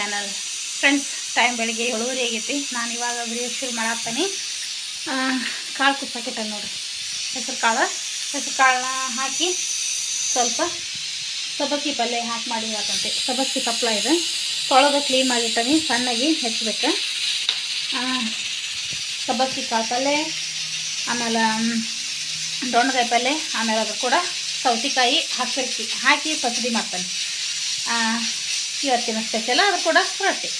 Channel friends time ಬೆಳಿಗ್ಗೆ ಏಳುವರೆ ಆಗೈತಿ. ನಾನು ಇವಾಗ ವಿಡಿಯೋ ಶುರು ಮಾಡಾಕ್ತೀನಿ. ಕಾಳು ಕುಪ್ಪಾಕಿಟ್ಟ ನೋಡಿರಿ. ಹೆಸರು ಕಾಳು. ಹೆಸರು ಕಾಳನ್ನ ಹಾಕಿ ಸ್ವಲ್ಪ ಸಬ್ಬಕ್ಕಿ ಪಲ್ಯ ಹಾಕಿ ಮಾಡಿರತ್ತಂತೆ ಸಬ್ಬಕ್ಕಿ ತಪ್ಪಲ ಇದೆ. ತೊಳೆದು ಕ್ಲೀನ್ ಮಾಡಿರ್ತಾನೆ ಸಣ್ಣಗೆ ಹೆಚ್ಚಬೇಕು ಸಬ್ಬಕ್ಕಿ ಕಾಳು ಪಲ್ಯ ಆಮೇಲೆ ದೊಣ್ಣಗಾಯಿ ಪಲ್ಯ ಆಮೇಲೆ ಅದು ಕೂಡ ಸೌತೆಕಾಯಿ ಹಸಿರ್ಕಿ ಹಾಕಿ ಪಸಡಿ ಮಾಡ್ತೀನಿ. ಇವತ್ತಿನ ಸ್ಪೆಷಲ್ ಅದು ಕೂಡ ರೊಟ್ಟಿ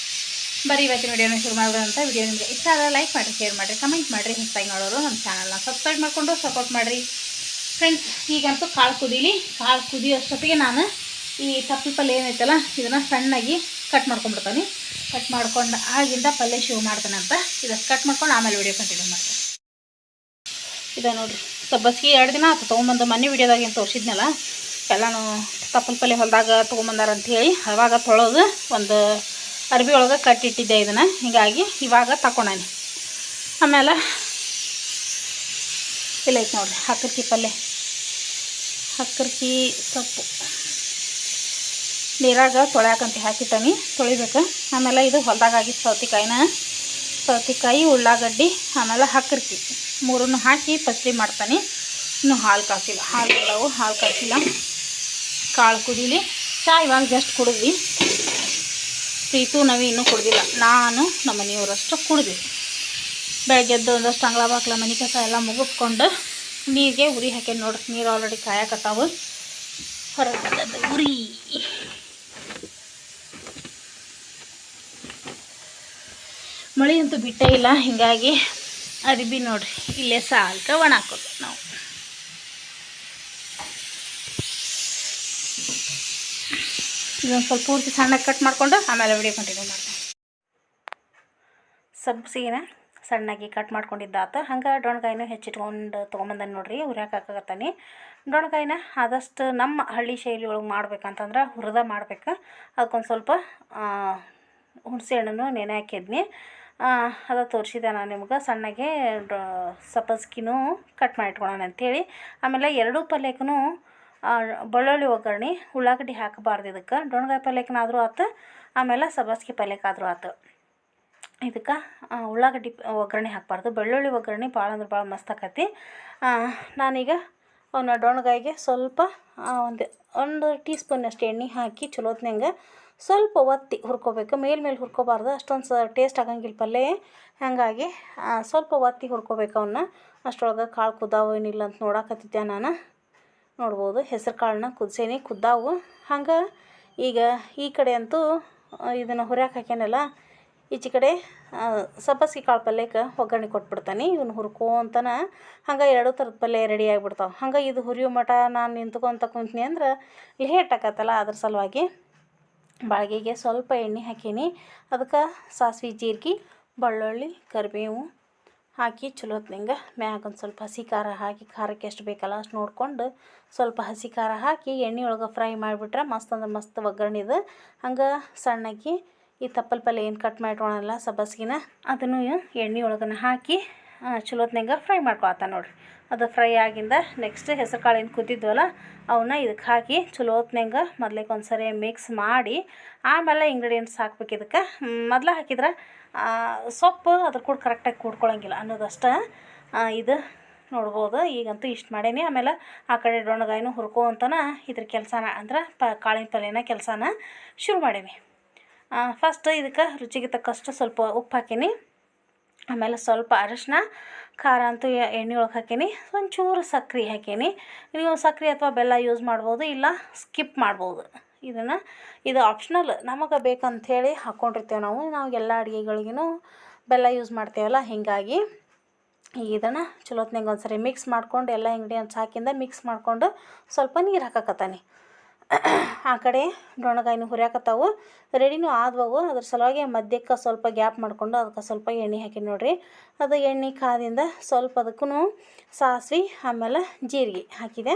ಬರೀ ಇವತ್ತಿನ ವಿಡಿಯೋನ ಶುರು ಮಾಡೋದಂತ ವಿಡಿಯೋ ನಿಮಗೆ ಇಷ್ಟ ಆದರೆ ಲೈಕ್ ಮಾಡಿರಿ ಶೇರ್ ಮಾಡಿರಿ ಕಮೆಂಟ್ ಮಾಡಿರಿ ಹೊಸದಾಗಿ ನೋಡೋರು ನಮ್ಮ ಚಾನಲ್ನ ಸಬ್ಸ್ಕ್ರೈಬ್ ಮಾಡಿಕೊಂಡು ಸಪೋರ್ಟ್ ಮಾಡಿರಿ. ಫ್ರೆಂಡ್ಸ್ ಈಗಂತೂ ಕಾಳು ಕುದೀಲಿ ಕಾಳು ಕುದಿಯೋಷ್ಟೊತ್ತಿಗೆ ನಾನು ಈ ತಪ್ಪಿ ಪಲ್ಯ ಏನೈತಲ್ಲ, ಇದನ್ನು ಸಣ್ಣಾಗಿ ಕಟ್ ಮಾಡ್ಕೊಂಡ್ಬಿಡ್ತಾನೆ. ಕಟ್ ಮಾಡ್ಕೊಂಡು ಆಗಿಂದ ಪಲ್ಯ ಶುರು ಮಾಡ್ತಾನೆ ಅಂತ. ಇದನ್ನು ಕಟ್ ಮಾಡ್ಕೊಂಡು ಆಮೇಲೆ ವಿಡಿಯೋ ಕಂಟಿನ್ಯೂ ಮಾಡ್ತೀನಿ. ಇದೆ ನೋಡ್ರಿ, ಸಬ್ಬಸ್ಗೆ ಎರಡು ದಿನ ಆಯ್ತು ತೊಗೊಂಬಂದು ಮನೆ ವಿಡಿಯೋದಾಗ ಏನು ತೋರಿಸಿದ್ನಲ್ಲ ಎಲ್ಲನೂ ತಪ್ಪಲ ಪಲ್ಲೆ ಹೊಲದಾಗ ಅಂತ ಹೇಳಿ ಅವಾಗ ತೊಳೆದು ಒಂದು ಅರ್ಬಿ ಒಳಗೆ ಕಟ್ಟಿಟ್ಟಿದ್ದೆ ಇದನ್ನು. ಹೀಗಾಗಿ ಇವಾಗ ತಗೊಂಡಾನೆ ಆಮೇಲೆ ಇಲ್ಲ ಐತೆ ನೋಡಿರಿ ಹಕ್ಕರ್ಕಿ ಪಲ್ಯ ಹಕ್ಕರ್ಕಿ ಸೊಪ್ಪು. ನೀರಾಗ ತೊಳ್ಯಾಕಂತ ಹಾಕಿಟ್ಟಾನಿ, ತೊಳಿಬೇಕು. ಆಮೇಲೆ ಇದು ಹೊಲದಾಗ ಆಗಿತ್ತು ಸೌತೆಕಾಯಿನ, ಸೌತೆಕಾಯಿ, ಉಳ್ಳಾಗಡ್ಡಿ, ಆಮೇಲೆ ಹಕ್ಕರ್ಕಿ ಮೂರನ್ನು ಹಾಕಿ ಪಸ್ಲಿ ಮಾಡ್ತಾನೆ. ಇನ್ನು ಹಾಲು ಕಾಸಿಲ್ಲ. ಹಾಲು ಇಲ್ಲವು, ಹಾಲು ಕಾಸಿಲ್ಲ. ಕಾಳು ಕುದೀಲಿ ಚಾ ಇವಾಗ ಜಸ್ಟ್ ಕುಡಿದ್ವಿ. ಪ್ರೀತು ನವಿ ಇನ್ನೂ ಕುಡ್ದಿಲ್ಲ. ನಾನು ನಮ್ಮ ಮನೆಯವರಷ್ಟು ಬೆಳಗ್ಗೆ ಎದ್ದು ಒಂದಷ್ಟು ಅಂಗಳ ಬಾಕ್ಲ ಮನೆ ಕಸ ಎಲ್ಲ ಮುಗಿಸ್ಕೊಂಡು ನೀರಿಗೆ ಉರಿ ಹಾಕಿ ನೋಡಿ, ನೀರು ಆಲ್ರೆಡಿ ಕಾಯಕತ್ತಾವು. ಹೊರಗೆ ಬಂದದ್ದು ಉರಿ. ಮಳೆ ಅಂತೂ ಬಿಟ್ಟೇ ಇಲ್ಲ, ಹೀಗಾಗಿ ಅರಿಬಿ ನೋಡ್ರಿ, ಇಲ್ಲೇ ಸಾಲ್ಕ ಒಣ ಹಾಕೋದು ನಾವು. ಇದೊಂದು ಸ್ವಲ್ಪ ಪೂರ್ತಿ ಸಣ್ಣಗೆ ಕಟ್ ಮಾಡಿಕೊಂಡು ಆಮೇಲೆ ವಿಡಿಯೋ ಕಂಟಿನ್ಯೂ ಮಾಡ್ತೀನಿ. ಸಬ್ಸಿಗೆನ ಸಣ್ಣಗೆ ಕಟ್ ಮಾಡ್ಕೊಂಡಿದ್ದಾತ ಹಂಗೆ ಡೊಣ್ಗಾಯಿನೂ ಹೆಚ್ಚಿಟ್ಕೊಂಡು ತೊಗೊಂಬಂದಾನೆ ನೋಡ್ರಿ ಹುರ್ಯಾಕೆ ಹಾಕಾಗತ್ತಾನೆ ಡೊಣ್ಗಾಯಿನ ಆದಷ್ಟು ನಮ್ಮ ಹಳ್ಳಿ ಶೈಲಿ ಒಳಗೆ ಮಾಡ್ಬೇಕಂತಂದ್ರೆ ಹುರಿದ ಮಾಡ್ಬೇಕು. ಅದಕ್ಕೊಂದು ಸ್ವಲ್ಪ ಹುಣಸೆ ಹಣ್ಣನ್ನು ನೆನೆ ಹಾಕಿದ್ನಿ. ಅದು ತೋರಿಸಿದೆ ನಾನು ನಿಮ್ಗೆ. ಸಣ್ಣಗೆ ಸಪಸ್ಕಿನೂ ಕಟ್ ಮಾಡಿ ಅಂಥೇಳಿ ಆಮೇಲೆ ಎರಡೂ ಪಲ್ಯಕ್ಕೂ ಬೆಳ್ಳುಳ್ಳಿ ಒಗ್ಗರಣೆ ಉಳ್ಳಾಗಡ್ಡಿ ಹಾಕಬಾರ್ದು ಇದಕ್ಕೆ. ಡೊಣ್ಗಾಯಿ ಪಲ್ಯಕ್ಕನಾದರೂ ಆತು, ಆಮೇಲೆ ಸಬ್ಬಸ್ಗೆ ಪಲ್ಯಕ್ಕಾದರೂ ಆತು. ಇದಕ್ಕೆ ಉಳ್ಳಾಗಡ್ಡಿ ಒಗ್ಗರಣೆ ಹಾಕಬಾರ್ದು. ಬೆಳ್ಳುಳ್ಳಿ ಒಗ್ಗರಣೆ ಭಾಳ ಅಂದ್ರೆ ಭಾಳ ಮಸ್ತ್ ಆಕತಿ. ನಾನೀಗ ಅವನ್ನ ಡೊಣ್ಗಾಯಿಗೆ ಸ್ವಲ್ಪ ಒಂದು ಒಂದು ಟೀ ಸ್ಪೂನಷ್ಟು ಎಣ್ಣೆ ಹಾಕಿ ಚಲೋತ್ನಂಗೆ ಸ್ವಲ್ಪ ಒತ್ತಿ ಹುರ್ಕೋಬೇಕು. ಮೇಲ್ಮೇಲೆ ಮೇಲೆ ಹುರ್ಕೋಬಾರ್ದು. ಅಷ್ಟೊಂದು ಸ, ಟೇಸ್ಟ್ ಆಗಂಗಿಲ್ಲ ಪಲ್ಯ. ಹಾಗಾಗಿ ಸ್ವಲ್ಪ ಒತ್ತಿ ಹುರ್ಕೋಬೇಕು ಅವನ್ನ ಅಷ್ಟರೊಳಗೆ ಕಾಳು ಕುದಾವೇನಿಲ್ಲ ಏನಿಲ್ಲ ಅಂತ ನೋಡಾಕತ್ತಿದ್ದೆ ನಾನು. ನೋಡ್ಬೋದು. ಹೆಸರು ಕಾಳನ್ನ ಕುದಿಸೇನಿ, ಕುದ್ದಾವು. ಹಂಗೆ ಈಗ ಈ ಕಡೆ ಅಂತೂ ಇದನ್ನು ಹುರ್ಯಾಕೆ ಹಾಕ್ಯಾನಲ್ಲ, ಈಚೆ ಕಡೆ ಸಬ್ಬಸ್ಗೆ ಕಾಳು ಪಲ್ಯಕ್ಕೆ ಒಗ್ಗರಣೆ ಕೊಟ್ಬಿಡ್ತಾನೆ. ಇವನು ಹುರ್ಕೋತನ ಹಂಗೆ ಎರಡು ಥರದ ಪಲ್ಯ ರೆಡಿ ಆಗಿಬಿಡ್ತಾವೆ. ಹಂಗೆ ಇದು ಹುರಿಯೋ ಮಠ ನಾನು ನಿಂತ್ಕೊತ ಕುಂತೀನಿ ಅಂದ್ರೆ ಲೇಟ್ ಆಕತ್ತಲ್ಲ ಅದ್ರ ಸಲುವಾಗಿ. ಬಾಳ್ಗೆಗೆ ಸ್ವಲ್ಪ ಎಣ್ಣೆ ಹಾಕೀನಿ. ಅದಕ್ಕೆ ಸಾಸಿವೆ, ಜೀರಿಗೆ, ಬೆಳ್ಳುಳ್ಳಿ, ಕರಿಬೇವು ಹಾಕಿ ಚಲೋ ಹೊತ್ನಂಗೆ ಮ್ಯಾಗ ಒಂದು ಸ್ವಲ್ಪ ಹಸಿ ಖಾರ ಹಾಕಿ ಖಾರಕ್ಕೆ ಎಷ್ಟು ಬೇಕಲ್ಲ ಅಷ್ಟು ನೋಡ್ಕೊಂಡು ಸ್ವಲ್ಪ ಹಸಿ ಖಾರ ಹಾಕಿ ಎಣ್ಣೆ ಒಳಗೆ ಫ್ರೈ ಮಾಡಿಬಿಟ್ರೆ ಮಸ್ತ್ ಅಂದ್ರೆ ಮಸ್ತ್ ಒಗ್ಗರಣಿದು ಹಂಗೆ ಸಣ್ಣಕ್ಕೆ ಈ ತಪ್ಪಲ್ ಪಲ್ಯ ಏನು ಕಟ್ ಮಾಡಿಟ್ಕೊಳಲ್ಲ ಸಬ್ಬಸ್ಗಿನ ಅದನ್ನು ಎಣ್ಣೆ ಒಳಗನ ಹಾಕಿ ಚಲೋ ಹೊತ್ನಂಗೆ ಫ್ರೈ ಮಾಡ್ಕೊಳತ್ತ ನೋಡಿರಿ. ಅದು ಫ್ರೈ ಆಗಿಂದ ನೆಕ್ಸ್ಟ್ ಹೆಸರು ಕಾಳು ಏನು ಅವನ್ನ ಇದಕ್ಕೆ ಹಾಕಿ ಚಲೋ ಮೊದ್ಲಿಗೆ ಒಂದು ಸರಿ ಮಿಕ್ಸ್ ಮಾಡಿ, ಆಮೇಲೆ ಇಂಗ್ರೀಡಿಯೆಂಟ್ಸ್ ಹಾಕ್ಬೇಕು ಇದಕ್ಕೆ. ಮೊದ್ಲು ಹಾಕಿದ್ರೆ ಸೊಪ್ಪು ಅದ್ರ ಕೂಡ ಕರೆಕ್ಟಾಗಿ ಕೂಡ್ಕೊಳ್ಳೋಂಗಿಲ್ಲ ಅನ್ನೋದಷ್ಟೇ. ಇದು ನೋಡ್ಬೋದು. ಈಗಂತೂ ಇಷ್ಟು ಮಾಡೇನಿ. ಆಮೇಲೆ ಆ ಕಡೆ ಹುರ್ಕೋ ಹುರ್ಕೊಂತನ ಇದ್ರ ಕೆಲಸನ ಅಂದ್ರೆ ಪ, ಕಾಳಿನ ಪಲ್ಯನ ಕೆಲಸನ ಶುರು ಮಾಡೀನಿ. ಫಸ್ಟ್ ಇದಕ್ಕೆ ರುಚಿಗೆ ತಕ್ಕಷ್ಟು ಸ್ವಲ್ಪ ಉಪ್ಪು ಹಾಕೀನಿ. ಆಮೇಲೆ ಸ್ವಲ್ಪ ಅರಶಿನ, ಖಾರ ಅಂತೂ ಎಣ್ಣೆ ಒಳಗೆ ಹಾಕೀನಿ. ಒಂಚೂರು ಸಕ್ರೆ ಹಾಕೀನಿ. ನೀವು ಸಕ್ರೆ ಅಥವಾ ಬೆಲ್ಲ ಯೂಸ್ ಮಾಡ್ಬೋದು, ಇಲ್ಲ ಸ್ಕಿಪ್ ಮಾಡ್ಬೋದು. ಇದನ್ನು ಇದು ಆಪ್ಷನಲ್ ನಮಗೆ ಬೇಕಂಥೇಳಿ ಹಾಕ್ಕೊಂಡಿರ್ತೇವೆ ನಾವು. ನಾವು ಎಲ್ಲ ಅಡುಗೆಗಳಿಗೂ ಬೆಲ್ಲ ಯೂಸ್ ಮಾಡ್ತೇವಲ್ಲ, ಹೀಗಾಗಿ ಇದನ್ನು ಚಲೋತ್ನಾಗ ಒಂದು ಸರಿ ಮಿಕ್ಸ್ ಮಾಡ್ಕೊಂಡು ಎಲ್ಲ ಇಂಗ್ರೀಡಿಯೆಂಟ್ಸ್ ಹಾಕಿಂದ ಮಿಕ್ಸ್ ಮಾಡಿಕೊಂಡು ಸ್ವಲ್ಪ ನೀರು ಹಾಕಕತ್ತಾನೆ. ಆ ಕಡೆ ಡೊಣಗಾಯಿನೂ ಹುರಿಯಾಕತ್ತಾವು. ರೆಡಿನೂ ಆದವು ಅದ್ರ ಸಲುವಾಗಿ ಮಧ್ಯಕ್ಕೆ ಸ್ವಲ್ಪ ಗ್ಯಾಪ್ ಮಾಡಿಕೊಂಡು ಅದಕ್ಕೆ ಸ್ವಲ್ಪ ಎಣ್ಣೆ ಹಾಕಿ ನೋಡಿರಿ. ಅದು ಎಣ್ಣೆ ಕಾದಿಂದ ಸ್ವಲ್ಪ ಅದಕ್ಕೂ ಸಾಸಿವೆ, ಆಮೇಲೆ ಜೀರಿಗೆ ಹಾಕಿದೆ.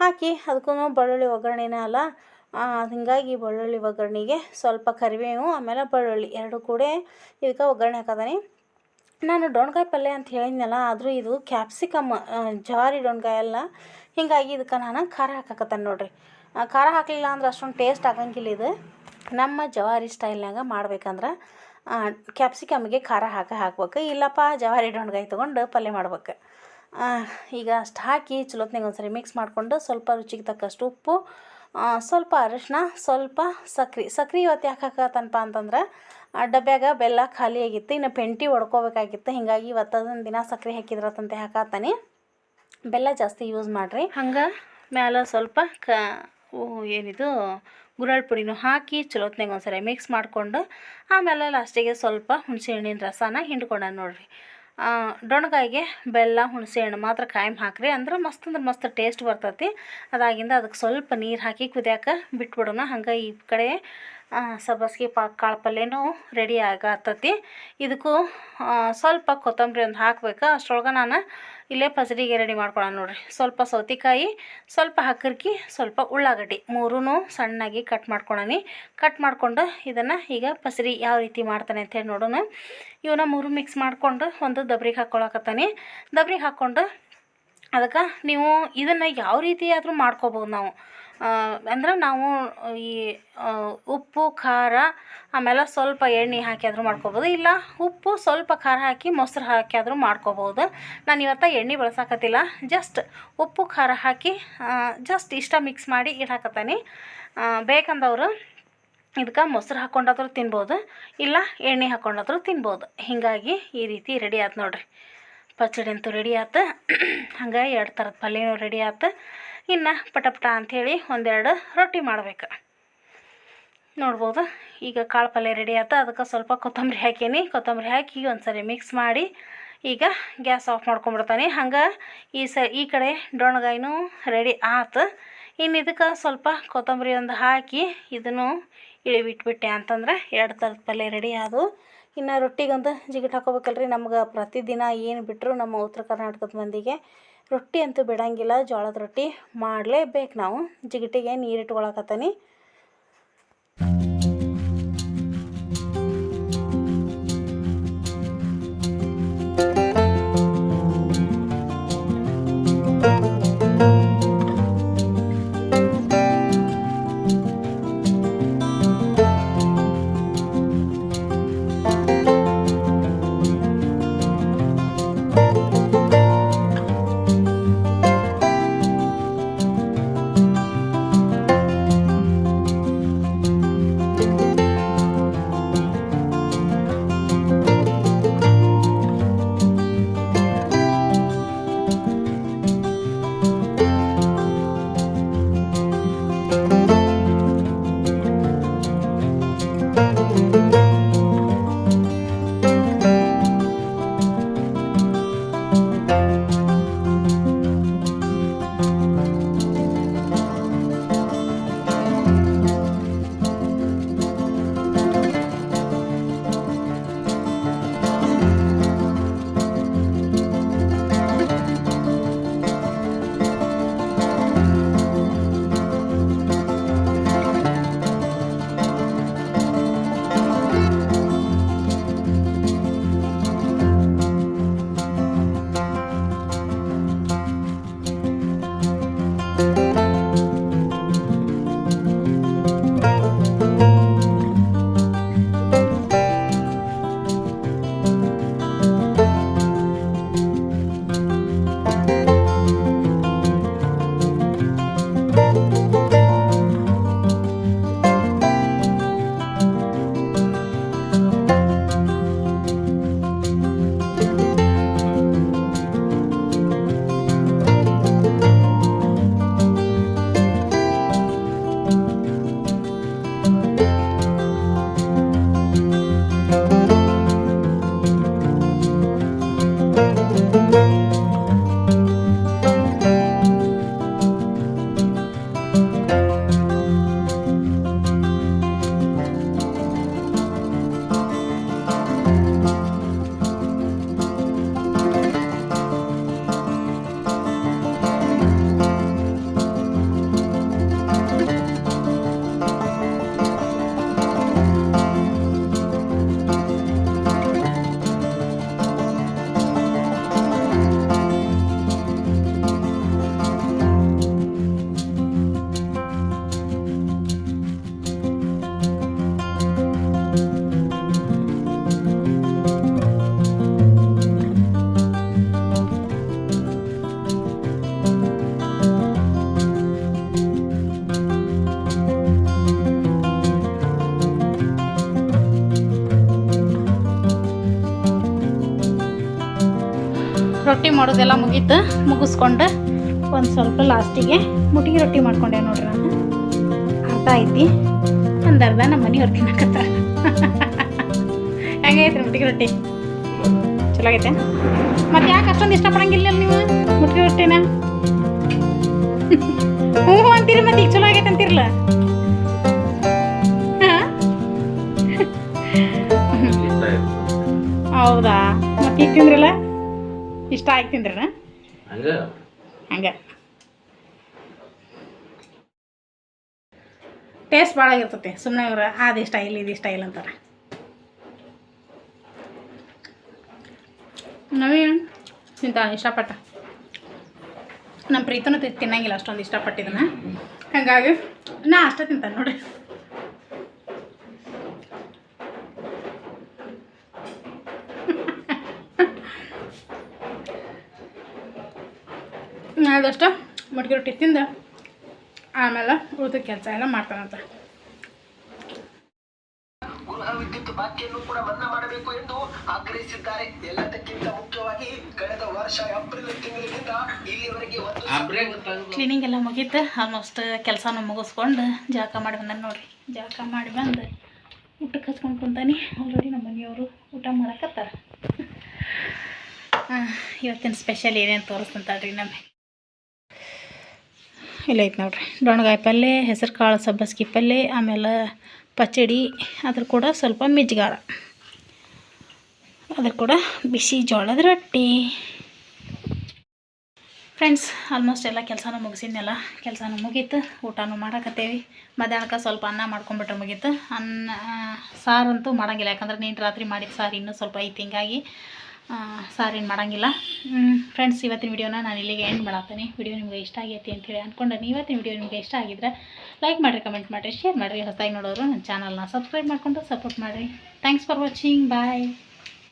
ಹಾಕಿ ಅದಕ್ಕೂ ಬೆಳ್ಳುಳ್ಳಿ ಒಗ್ಗರಣೆನೇ ಅಲ್ಲ ಹೀಗಾಗಿ ಬೆಳ್ಳುಳ್ಳಿ ಒಗ್ಗರಣೆಗೆ ಸ್ವಲ್ಪ ಕರಿಬೇವು, ಆಮೇಲೆ ಬೆಳ್ಳುಳ್ಳಿ ಎರಡು ಕೂಡ ಇದಕ್ಕೆ ಒಗ್ಗರಣೆ ಹಾಕದಾನೆ. ನಾನು ಡೊಣ್ಗಾಯಿ ಪಲ್ಯ ಅಂತ ಹೇಳಿದ್ನಲ್ಲ, ಆದರೂ ಇದು ಕ್ಯಾಪ್ಸಿಕಮ್ ಜಾರಿ ಡೊಣ್ಗಾಯಿ ಅಲ್ಲ. ಹೀಗಾಗಿ ಇದಕ್ಕೆ ನಾನು ಖಾರ ಹಾಕಕತ್ತಾನೆ ನೋಡ್ರಿ. ಖಾರ ಹಾಕಲಿಲ್ಲ ಅಂದ್ರೆ ಅಷ್ಟೊಂದು ಟೇಸ್ಟ್ ಆಗಂಗಿಲ್ಲ ಇದು. ನಮ್ಮ ಜವಾರಿ ಸ್ಟೈಲ್ನಾಗ ಮಾಡ್ಬೇಕಂದ್ರೆ ಕ್ಯಾಪ್ಸಿಕಮ್ಗೆ ಖಾರ ಹಾಕ ಹಾಕ್ಬೇಕು, ಇಲ್ಲಪ್ಪ ಜವಾರಿ ಡೊಣ್ಗಾಯಿ ತೊಗೊಂಡು ಪಲ್ಯ ಮಾಡ್ಬೇಕು. ಈಗ ಅಷ್ಟು ಹಾಕಿ ಚಲೋತ್ನಾಗ ಒಂದ್ಸರಿ ಮಿಕ್ಸ್ ಮಾಡಿಕೊಂಡು ಸ್ವಲ್ಪ ರುಚಿಗೆ ತಕ್ಕಷ್ಟು ಉಪ್ಪು ಸ್ವಲ್ಪ ಅರಿಶಿನ, ಸ್ವಲ್ಪ ಸಕ್ರೆ. ಸಕ್ರೆ ಇವತ್ತು ಯಾಕೆ ಹಾಕತ್ತನಪ್ಪ ಅಂತಂದ್ರೆ, ಆ, ಡಬ್ಯಾಗ ಬೆಲ್ಲ ಖಾಲಿ ಆಗಿತ್ತು, ಇನ್ನು ಪೆಂಟಿ ಹೊಡ್ಕೋಬೇಕಾಗಿತ್ತು ಹಿಂಗಾಗಿ ಇವತ್ತು ಅದೊಂದು ದಿನ ಸಕ್ರೆ ಹಾಕಿದ್ರತ್ತಂತೆ ಹಾಕತ್ತಾನೆ. ಬೆಲ್ಲ ಜಾಸ್ತಿ ಯೂಸ್ ಮಾಡಿರಿ. ಹಂಗೆ ಮ್ಯಾಲೆ ಸ್ವಲ್ಪ ಕ ಏನಿದು, ಗುರಳ್ ಪುಡಿನೂ ಹಾಕಿ ಚಲೋತ್ನಾಗ ಒಂದ್ಸರಿ ಮಿಕ್ಸ್ ಮಾಡಿಕೊಂಡು, ಆಮೇಲೆ ಲಾಸ್ಟಿಗೆ ಸ್ವಲ್ಪ ಹುಣಸೆಹಣ್ಣಿನ ರಸನ ಹಿಂಡ್ಕೊಂಡ ನೋಡ್ರಿ. ಆ, ಬೆಲ್ಲ ಹುಣಸೆ ಹಣ್ಣು ಮಾತ್ರ ಕಾಯಂ ಹಾಕ್ರಿ. ಅಂದ್ರೆ ಮಸ್ತ್ ಅಂದ್ರೆ ಮಸ್ತ್ ಟೇಸ್ಟ್ ಬರ್ತೈತಿ. ಅದಾಗಿಂದ ಅದಕ್ಕೆ ಸ್ವಲ್ಪ ನೀರು ಹಾಕಿ ಕುದಿಯಾಕ ಬಿಟ್ಬಿಡೋಣ. ಹಂಗೆ ಈ ಕಡೆ ಸಬ್ಬಸ್ಗೆ ಪಾ ಕಾಳು ಪಲ್ಯನೂ ರೆಡಿ ಆಗತ್ತತಿ ಇದಕ್ಕೂ ಸ್ವಲ್ಪ ಕೊತ್ತಂಬರಿ ಒಂದು ಹಾಕ್ಬೇಕು? ಅಷ್ಟರೊಳಗೆ ನಾನು ಇಲ್ಲೇ ಪಸರಿಗೆ ರೆಡಿ ಮಾಡ್ಕೊಳ್ಳೋಣ ನೋಡ್ರಿ. ಸ್ವಲ್ಪ ಸೌತೆಕಾಯಿ, ಸ್ವಲ್ಪ ಹಕ್ಕರ್ಕಿ, ಸ್ವಲ್ಪ ಉಳ್ಳಾಗಡ್ಡಿ ಮೂರೂ ಸಣ್ಣಾಗಿ ಕಟ್ ಮಾಡ್ಕೊಳನಿ. ಕಟ್ ಮಾಡಿಕೊಂಡು ಇದನ್ನು ಈಗ ಪಸರಿ ಯಾವ ರೀತಿ ಮಾಡ್ತಾನೆ ಅಂತೇಳಿ ನೋಡೋಣ. ಇವನ್ನ ಮೂರು ಮಿಕ್ಸ್ ಮಾಡಿಕೊಂಡು ಒಂದು ದಬ್ರಿಗೆ ಹಾಕ್ಕೊಳಕತ್ತಾನೆ ದಬ್ರಿಗೆ ಹಾಕ್ಕೊಂಡು ಅದಕ್ಕೆ ನೀವು ಇದನ್ನು ಯಾವ ರೀತಿ ಆದರೂ ಮಾಡ್ಕೋಬೋದು ನಾವು. ಅಂದ್ರೆ ನಾವು ಈ ಉಪ್ಪು, ಖಾರ, ಆಮೇಲೆ ಸ್ವಲ್ಪ ಎಣ್ಣೆ ಹಾಕಿ ಆದರೂ ಮಾಡ್ಕೋಬೋದು. ಇಲ್ಲ, ಉಪ್ಪು ಸ್ವಲ್ಪ ಖಾರ ಹಾಕಿ, ಮೊಸರು ಹಾಕಿ ಆದರೂ ಮಾಡ್ಕೋಬೋದು. ನಾನು ಇವತ್ತು ಎಣ್ಣೆ ಬಳಸಾಕತ್ತಿಲ್ಲ. ಜಸ್ಟ್ ಉಪ್ಪು, ಖಾರ ಹಾಕಿ ಜಸ್ಟ್ ಇಷ್ಟ ಮಿಕ್ಸ್ ಮಾಡಿ ಇಡಾಕತ್ತಾನೆ. ಬೇಕಂದವರು ಇದಕ್ಕೆ ಮೊಸರು ಹಾಕ್ಕೊಂಡಾದ್ರೂ ತಿನ್ಬೋದು. ಇಲ್ಲ, ಎಣ್ಣೆ ಹಾಕ್ಕೊಂಡಾದ್ರೂ ತಿನ್ಬೋದು. ಹೀಗಾಗಿ ಈ ರೀತಿ ರೆಡಿ ಆಯ್ತು ನೋಡಿರಿ. ಪಚ್ಚಡಿ ಅಂತೂ ರೆಡಿ ಆಯ್ತು ಹಂಗೆ ಎರಡು ಥರದ ಪಲ್ಯನೂ ರೆಡಿ ಆಯ್ತು ಇನ್ನು ಪಟ ಪಟ ಅಂಥೇಳಿ ಒಂದೆರಡು ರೊಟ್ಟಿ ಮಾಡ್ಬೇಕು. ನೋಡ್ಬೋದು, ಈಗ ಕಾಳು ಪಲ್ಯ ರೆಡಿ ಆಯ್ತು ಅದಕ್ಕೆ ಸ್ವಲ್ಪ ಕೊತ್ತಂಬರಿ ಹಾಕೀನಿ. ಕೊತ್ತಂಬರಿ ಹಾಕಿ ಒಂದ್ಸರಿ ಮಿಕ್ಸ್ ಮಾಡಿ ಈಗ ಗ್ಯಾಸ್ ಆಫ್ ಮಾಡ್ಕೊಂಬಿಡ್ತಾನೆ ಹಂಗೆ ಈ ಸ, ಈ ಕಡೆ ಡೊಣ್ಗಾಯಿನೂ ರೆಡಿ ಆತು. ಇನ್ನು ಇದಕ್ಕೆ ಸ್ವಲ್ಪ ಕೊತ್ತಂಬರಿ ಒಂದು ಹಾಕಿ ಇದನ್ನು ಇಳಿಬಿಟ್ಬಿಟ್ಟೆ ಅಂತಂದ್ರೆ ಎರಡು ಥರದ ಪಲ್ಯ ರೆಡಿ ಆದವು ಇನ್ನು ರೊಟ್ಟಿಗೊಂದು ಜಿಗಿಟ್ ಹಾಕೋಬೇಕಲ್ರಿ, ನಮ್ಗೆ ಪ್ರತಿದಿನ ಏನು ಬಿಟ್ಟರು ನಮ್ಮ ಉತ್ತರ ಕರ್ನಾಟಕದ ಮಂದಿಗೆ. ರೊಟ್ಟಿ ಅಂತೂ ಬಿಡಂಗಿಲ್ಲ ಜೋಳದ ರೊಟ್ಟಿ ಮಾಡಲೇಬೇಕು ನಾವು. ಜಿಗಟಿಗೆ ನೀರು ಇಟ್ಕೊಳಕತ್ತಾನೆ ರೊಟ್ಟಿ ಮಾಡೋದೆಲ್ಲ ಮುಗೀತು ಮುಗಿಸ್ಕೊಂಡು ಒಂದು ಸ್ವಲ್ಪ ಲಾಸ್ಟಿಗೆ ಮುಟ್ಟಿಗೆ ರೊಟ್ಟಿ ಮಾಡ್ಕೊಂಡೆ ನೋಡ್ರಿ ನಾನು. ಅರ್ಥ ಐತಿ ಒಂದು ಅರ್ಧ ನಮ್ಮ ಮನೆಯವ್ರು ತಿನ್ನಕತ್ತಾರ. ರೀ ಮುಟ್ಟಿಗೆ ರೊಟ್ಟಿ? ಚಲೋ ಆಗೈತೆ? ಮತ್ತೆ ಯಾಕೆ ಅಷ್ಟೊಂದು ಇಷ್ಟಪಡಂಗಿಲ್ಲ ನೀವು ಮುಟ್ಟಿಗೆ ರೊಟ್ಟಿನ? ಹ್ಞೂ ಅಂತೀರಿ ಮತ್ತೆ ಈಗ ಚಲೋ ಆಗೈತೆ ಅಂತಿರಲ್ಲ? ಹೌದಾ? ಮತ್ತೆ ಈಗ ತಿಂದ್ರಲ್ಲ? ಇಷ್ಟ ಆಗಿ ತಿಂದ್ರನ ಹಂಗ. ಟೇಸ್ಟ್ ಭಾಳ ಆಗಿರ್ತೈತೆ. ಸುಮ್ಮನೆ ಇವ್ರು ಅದು ಇಷ್ಟ ಇಲ್ಲ ಇದು ಇಷ್ಟ ಇಲ್ಲ ಅಂತಾರೆ. ನವೀನ್ ತಿಂತ ಇಷ್ಟಪಟ್ಟ? ನಮ್ಮ ಪ್ರೀತನೂ ತಿನ್ನಂಗಿಲ್ಲ ಅಷ್ಟೊಂದು ಇಷ್ಟಪಟ್ಟಿದ್ದನ ಹಂಗಾಗಿ ನಾ ಅಷ್ಟೇ ತಿಂತಾನೆ ನೋಡಿ. ಅದಷ್ಟು ಮಡ್ಗಿ ರೊಟ್ಟಿ ತಿಂದು ಆಮೇಲೆ ಉಳಿದ ಕೆಲಸ ಎಲ್ಲ ಮಾಡ್ತಾನಂತ. ವಿದ್ಯುತ್ ಬಾಕಿಯನ್ನು ಕೂಡ ಮನ್ನಾ ಮಾಡಬೇಕು ಎಂದು ಆಗ್ರಹಿಸಿದ್ದಾರೆ. ಎಲ್ಲದಕ್ಕಿಂತ ಮುಖ್ಯವಾಗಿ ಕಳೆದ ವರ್ಷ ಏಪ್ರಿಲ್ ತಿಂಗಳಿನಿಂದ ಇಲ್ಲಿವರೆಗೆ ಒಂದು ಕ್ಲೀನಿಂಗ್ ಎಲ್ಲ ಮುಗೀತು. ಆಲ್ಮೋಸ್ಟ್ ಕೆಲಸನ ಮುಗಿಸ್ಕೊಂಡು ಜಾಕ ಮಾಡಿ ಬಂದ ನೋಡ್ರಿ. ಜಾಕ ಮಾಡಿ ಬಂದು ಊಟಕ್ಕೆ ಹಚ್ಕೊಂಡು ಕುಂತಾನೆ. ಆಲ್ರೆಡಿ ನಮ್ಮ ಮನೆಯವರು ಊಟ ಮಾಡಕತ್ತಾರ. ಇವತ್ತಿನ ಸ್ಪೆಷಲ್ ಏನೇನು ತೋರಿಸ್ತಂತಾಳ್ರಿ ನಮಗೆ. ಇಲ್ಲ ಐತೆ ನೋಡ್ರಿ. ಡೊಣಗಾಯಿ ಪಲ್ಯ ಹೆಸರು ಕಾಳು ಸಬ್ಬಸ್ಗಿ ಪಲ್ಯ ಆಮೇಲೆ ಪಚಡಿ, ಅದ್ರ ಕೂಡ ಸ್ವಲ್ಪ ಮಿಜ್ಗಾರ ಅದ್ರ ಕೂಡ ಬಿಸಿ ಜೋಳದ ರೊಟ್ಟಿ. ಫ್ರೆಂಡ್ಸ್ ಆಲ್ಮೋಸ್ಟ್ ಎಲ್ಲ ಕೆಲಸನೂ ಮುಗಿಸಿದ್ನೆಲ್ಲ, ಕೆಲಸನೂ ಮುಗೀತು, ಊಟನೂ ಮಾಡಕತ್ತೇವಿ. ಮಧ್ಯಾಹ್ನಕ್ಕೆ ಸ್ವಲ್ಪ ಅನ್ನ ಮಾಡ್ಕೊಂಬಿಟ್ರೆ ಮುಗೀತು. ಅನ್ನ, ಸಾರಂತೂ ಮಾಡಂಗಿಲ್ಲ, ಯಾಕಂದ್ರೆ ನೀನು ರಾತ್ರಿ ಮಾಡಿದ ಸಾರು ಇನ್ನೂ ಸ್ವಲ್ಪ ಐತಿ, ಹಿಂಗಾಗಿ ಸಾರೇನು ಮಾಡೋಂಗಿಲ್ಲ. ಫ್ರೆಂಡ್ಸ್ ಇವತ್ತಿನ ವಿಡಿಯೋನ ನಾನು ಇಲ್ಲಿಗೆ ಎಂಡ್ ಮಾಡತ್ತೇನೆ ವಿಡಿಯೋ ನಿಮಗೆ ಇಷ್ಟ ಆಗೈತಿ ಅಂತೇಳಿ ಅಂದ್ಕೊಂಡೆ ಇವತ್ತಿನ ವಿಡಿಯೋ ನಿಮಗೆ ಇಷ್ಟ ಆಗಿದ್ರೆ ಲೈಕ್ ಮಾಡಿರಿ ಕಮೆಂಟ್ ಮಾಡಿರಿ ಶೇರ್ ಮಾಡಿರಿ. ಹೊಸದಾಗಿ ನೋಡೋರು ನನ್ನ ಚಾನಲ್ನ ಸಬ್ಸ್ಕ್ರೈಬ್ ಮಾಡಿಕೊಂಡು ಸಪೋರ್ಟ್ ಮಾಡಿರಿ. Thanks for watching bye